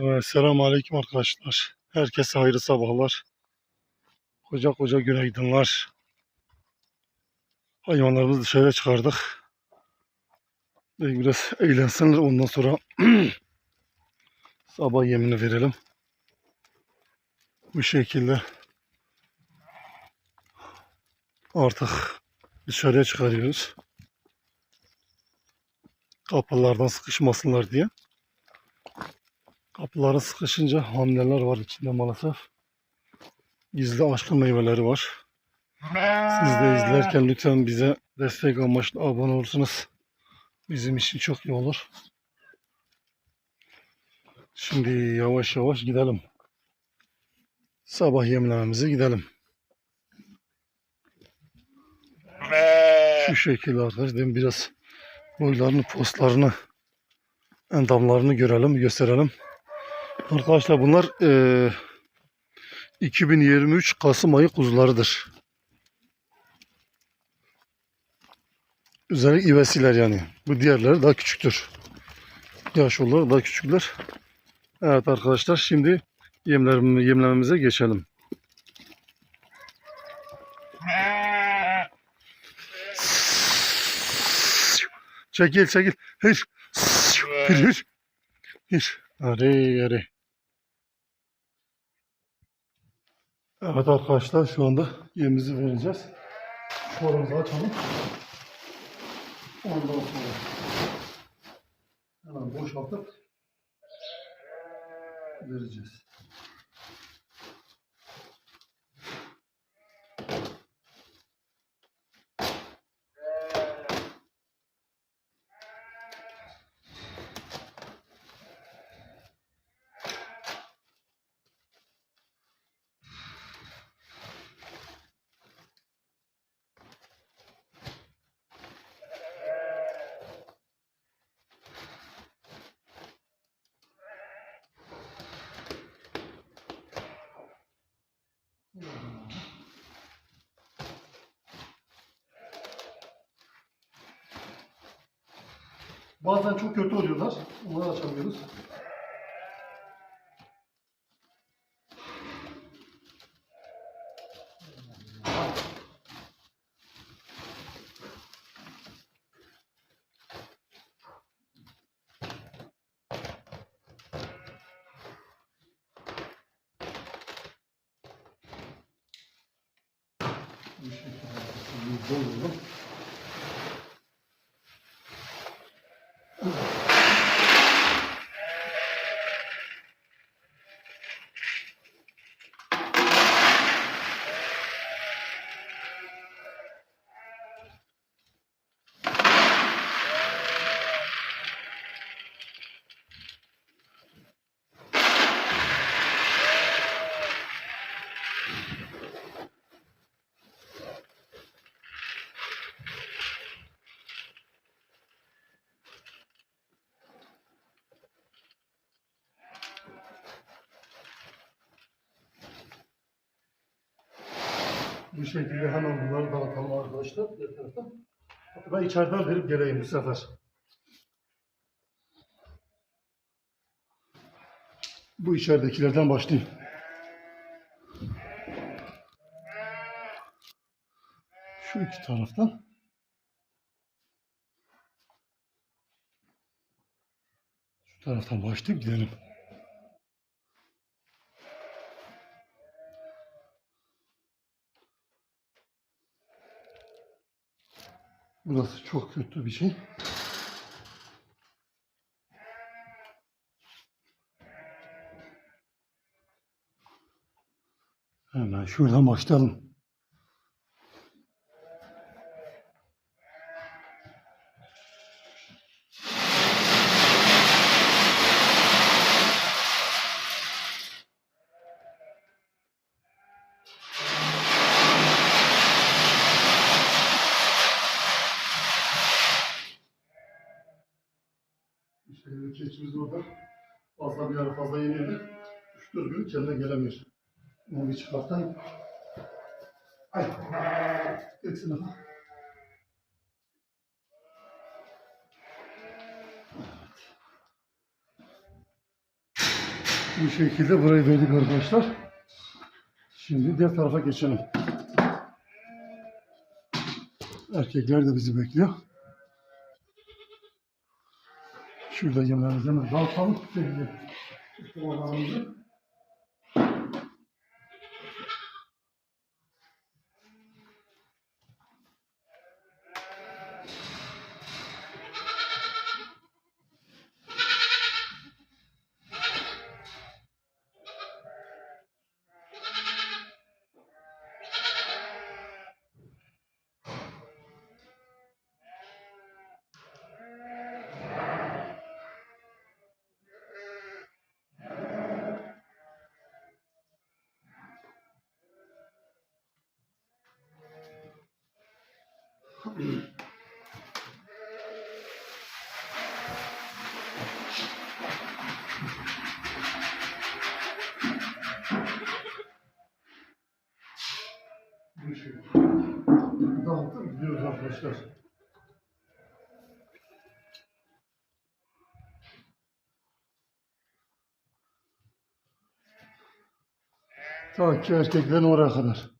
Evet, selamun aleyküm arkadaşlar. Herkese hayırlı sabahlar. Koca koca günaydınlar. Hayvanlarımızı dışarıya çıkardık. Ve biraz eğlensinler ondan sonra sabah yemini verelim. Bu şekilde artık dışarıya çıkarıyoruz. Kapılardan sıkışmasınlar diye. Kapılara sıkışınca hamleler var içinde maalesef. Gizli aşkın meyveleri var. Siz de izlerken lütfen bize destek amaçlı abone olursunuz. Bizim için çok iyi olur. Şimdi yavaş yavaş gidelim. Sabah yemlememize gidelim. Şu şekilde arkadaşlar biraz boylarını, postlarını, endamlarını görelim, gösterelim. Arkadaşlar bunlar eee 2023 Kasım ayı kuzularıdır. Özellikle ivesiler yani. Bu diğerleri daha küçüktür. Yaş olarak daha küçükler. Evet arkadaşlar şimdi yemlememize geçelim. Çekil çekil. Hır. Hır hır. Hır. Arey arey. Evet arkadaşlar şu anda yemimizi vereceğiz. Şuramızı açalım. Ondan sonra hemen boşaltıp vereceğiz. Bazen çok kötü oluyorlar. Onları açamıyoruz. Bu şekilde doldurdum. Bu şekilde hemen bunları dağıtalım arkadaşlar. Bir taraftan. Hatta ben içeriden verip geleyim bu sefer. Bu içeridekilerden başlayayım. Şu iki taraftan. Şu taraftan başlayıp gidelim. Burası çok kötü bir şey. Hemen şuradan başlayalım. 3-4 gün kendine gelemiyor. Onu bir çıkartayım. Ay. Ama. Evet. Bu şekilde burayı verdik arkadaşlar. Şimdi diğer tarafa geçelim. Erkekler de bizi bekliyor. Şurada yemeğimizi hemen dağıtalım. Sevgili oğlanımızı. Dağıtıp gidiyoruz arkadaşlar. Ta ki erkeklerin oraya kadar.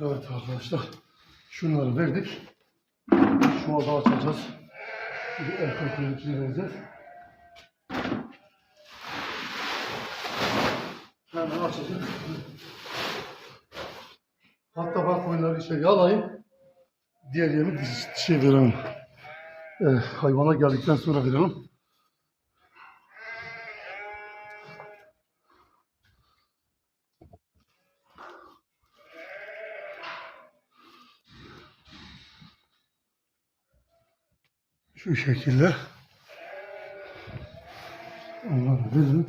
Evet arkadaşlar. Şunları verdik. Şu anda açacağız. Bir erkeklerin içine vereceğiz. Hemen açacağız. Hatta bak koyunları içeri alayım. Diğer diş- dişe verelim. Ee, hayvana geldikten sonra verelim. Şu şekilde. Onları verelim.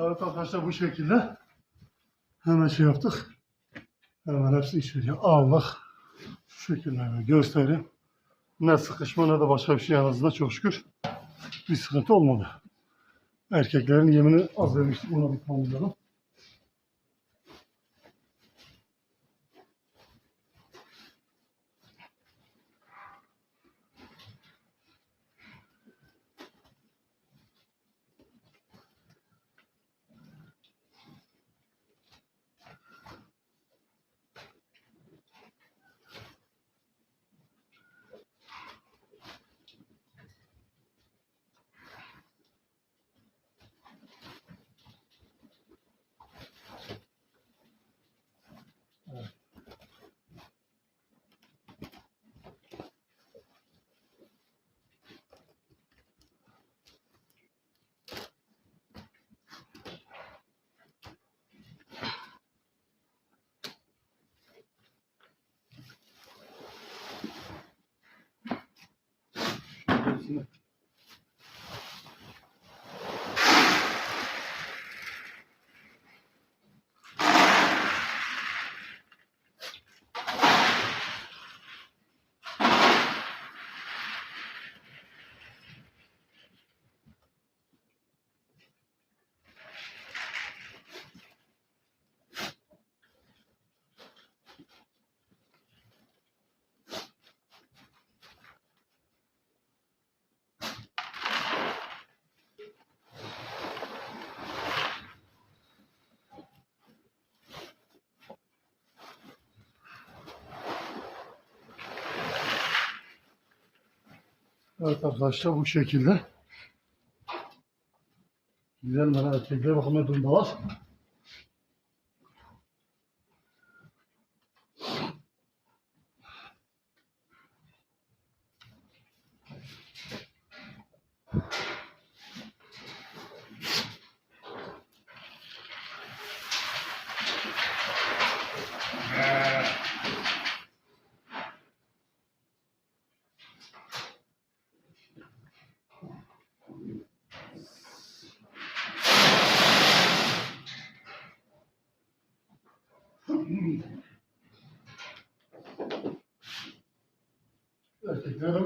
Evet arkadaşlar bu şekilde hemen şey yaptık. Hemen hepsi içeriye aldık. Şu şekilde göstereyim. Ne sıkışma ne de başka bir şey yanınızda çok şükür bir sıkıntı olmadı. Erkeklerin yemini az vermiştik ona bir tamamlayalım. isn't it? Evet arkadaşlar bu şekilde. Güzel bana erkekler bakın ne durumdalar.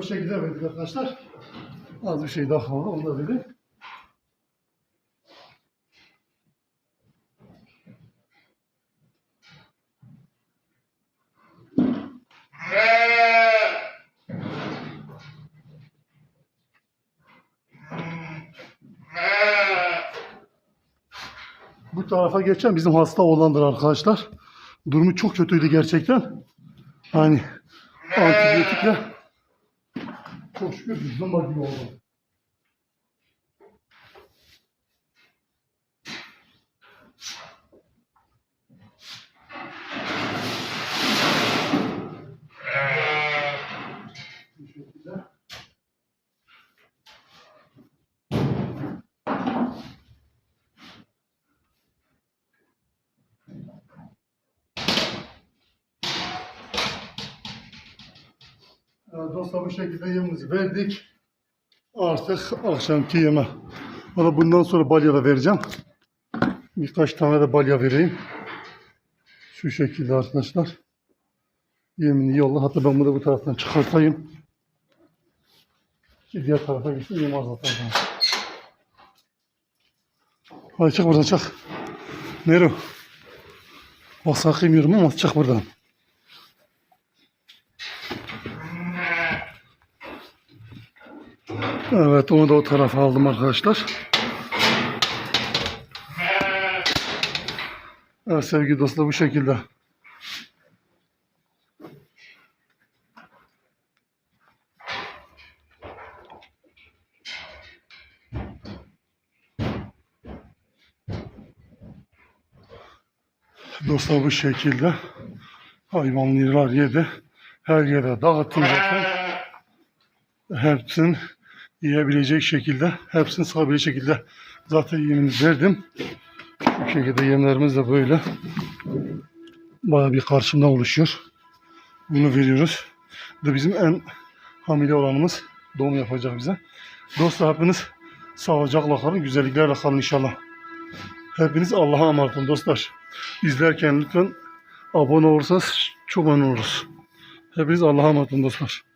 Şekilde verdik arkadaşlar. Az bir şey daha kaldı onu da verdik. Bu tarafa geçen bizim hasta olandır arkadaşlar. Durumu çok kötüydü gerçekten. Hani antibiyotikle çok şükür zımba gibi oldu. Dostlar bu şekilde yemimizi verdik. Artık akşamki yeme. Valla bundan sonra balya da vereceğim. Birkaç tane de balya vereyim. Şu şekilde arkadaşlar. Yemini yolla. Hatta ben bunu bu taraftan çıkartayım. Diğer tarafa gitsin yem azaltalım. Hadi çık buradan çık. Nero. Bak sakın ama çık buradan. Evet onu da o tarafa aldım arkadaşlar. Evet sevgili dostlar bu şekilde. Dostlar bu şekilde hayvanlar yedi. Her yere dağıttım zaten. Hepsinin yiyebilecek şekilde, hepsini sığabilecek şekilde zaten yemini verdim. Şu şekilde yemlerimiz de böyle. Baya bir karşımda oluşuyor. Bunu veriyoruz. Bu bizim en hamile olanımız. Doğum yapacak bize. Dostlar hepiniz sağlıcakla kalın, güzelliklerle kalın inşallah. Hepiniz Allah'a emanet olun dostlar. İzlerken lütfen abone olursanız çok memnun oluruz. Hepiniz Allah'a emanet olun dostlar.